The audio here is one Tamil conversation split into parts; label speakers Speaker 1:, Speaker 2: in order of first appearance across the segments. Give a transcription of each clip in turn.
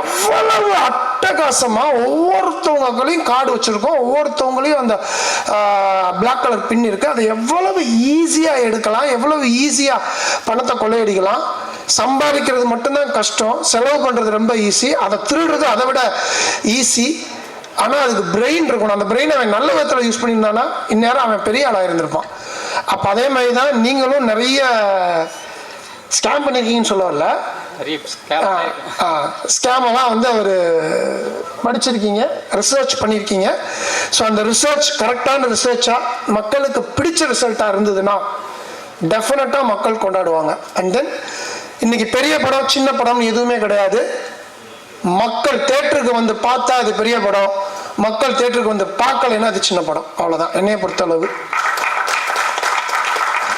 Speaker 1: எவ்வளவு அட்டகாசமா ஒவ்வொருத்தவங்களையும் கார்டு வச்சிருக்கோம். ஒவ்வொருத்தவங்களையும் அந்த பிளாக் கலர் பின் இருக்கு. அதை எவ்வளவு ஈஸியா எடுக்கலாம் எவ்வளவு ஈஸியா பணத்தை கொள்ளையடிக்கலாம். சம்பாதிக்கிறது மட்டும்தான் கஷ்டம். செலவு பண்றது ரொம்ப ஈஸி அதை திருடுறது அதை விட ஈஸி ஆனால் அதுக்கு பிரெயின் இருக்கணும். அந்த பிரெயின் அவன் நல்ல விதத்தில் யூஸ் பண்ணியிருந்தானா இந்நேரம் அவன் பெரிய ஆளாக இருந்திருப்பான். அப்போ அதே மாதிரி தான் நீங்களும் நிறைய ஸ்கேம் பண்ணிருக்கீங்கன்னு சொல்ல வரல. ஸ்கேமெல்லாம் வந்து அவர் படிச்சிருக்கீங்க ரிசர்ச் பண்ணியிருக்கீங்க ஸோ அந்த ரிசர்ச் கரெக்டான ரிசர்ச்சாக மக்களுக்கு பிடிச்ச ரிசல்ட்டாக இருந்ததுன்னா டெஃபினட்டாக மக்கள் கொண்டாடுவாங்க. அண்ட் தென் இன்னைக்கு பெரிய படம் சின்ன படம் எதுவுமே கிடையாது. மக்கள் தேட்டருக்கு வந்து பார்த்தா அது பெரிய படம். மக்கள் தேட்டருக்கு வந்து பார்க்கலைன்னா அது சின்ன படம். அவ்வளோதான் என்னையை பொறுத்தளவு.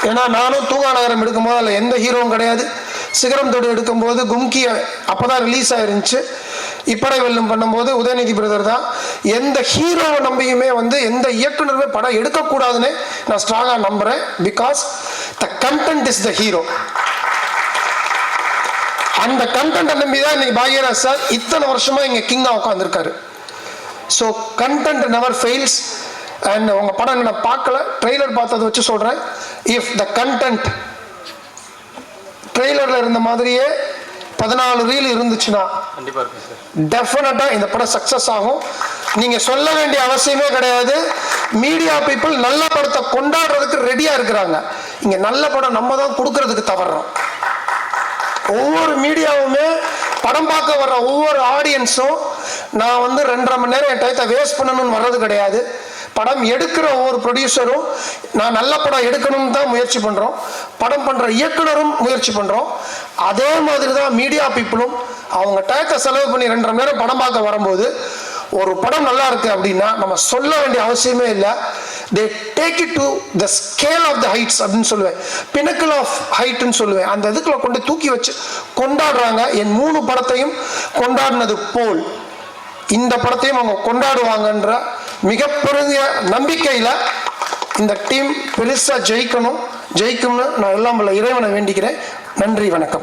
Speaker 1: ஏன்னா நானும் தூங்கா நகரம் எடுக்கும்போது அதில் எந்த ஹீரோவும் கிடையாது. சிகரம் தொடு எடுக்கும்போது கும்கி அப்பதான் ரிலீஸ் ஆயிருந்துச்சு. இப்படை வெல்லும் பண்ணும்போது உதயநிதி பிரதர் தான். எந்த ஹீரோவை நம்பியுமே வந்து எந்த இயக்குனருமே படம் எடுக்கக்கூடாதுன்னு நான் ஸ்ட்ராங்காக நம்புகிறேன் because the content is the hero அந்த கண்டென்ட்டை நம்பி தான் இன்னைக்கு பாக்யராஜ் சார் இத்தனை வருஷமாக இங்கே கிங்காக உட்காந்துருக்காரு so content never fails and உங்கள் படம் நான் பார்க்கல ட்ரெய்லர் பார்த்ததை வச்சு சொல்கிறேன் இஃப் த கண்டென்ட் ட்ரெய்லர்ல இருந்த மாதிரியே பதினாலு ரீல் இருந்துச்சுன்னா
Speaker 2: கண்டிப்பா இருக்கும் சார்.
Speaker 1: டெஃபினட்டா இந்த படம் சக்சஸ் ஆகும். நீங்க சொல்ல வேண்டிய அவசியமே கிடையாது. மீடியா பீப்புள் நல்ல படத்தை கொண்டாடுறதுக்கு ரெடியா இருக்கிறாங்க. இங்க நல்ல படம் நம்ம தான் கொடுக்கறதுக்கு தவறுறோம் ஒவ்வொரு மீடியாவுமே படம் பார்க்க வர்ற ஒவ்வொரு ஆடியன்ஸும் நான் வந்து ரெண்டரை மணி நேரம் என் டயத்தை வேஸ்ட் பண்ணணும்னு வர்றது கிடையாது. படம் எடுக்கிற ஒவ்வொரு ப்ரொடியூசரும் நான் நல்ல படம் எடுக்கணும்னு தான் முயற்சி பண்ணுறோம் படம் பண்ணுற இயக்குனரும் முயற்சி பண்ணுறோம் அதே மாதிரி தான் மீடியா பீப்புளும் அவங்க டயத்தை செலவு பண்ணி ரெண்டரை மணி நேரம் படம் பார்க்க வரும்போது ஒரு படம் நல்லா இருக்கு அப்படின்னா நம்ம சொல்ல வேண்டிய அவசியமே இல்லை. They take it to the scale of the heights அப்படின்னு சொல்லுவேன். பினக்கிள் ஆஃப் ஹைட்னு சொல்லுவேன். அந்த இதுக்குள்ள கொண்டு தூக்கி வச்சு கொண்டாடுறாங்க. என் மூணு படத்தையும் கொண்டாடினது போல். இந்த படத்தையும் அவங்க கொண்டாடுவாங்கன்ற மிகப்பெரிய நம்பிக்கையில் இந்த டீம் பெருசாக ஜெயிக்கணும். ஜெயிக்கும்னு நான் எல்லாம் வல்ல இறைவனை வேண்டிக்கிறேன். நன்றி வணக்கம்.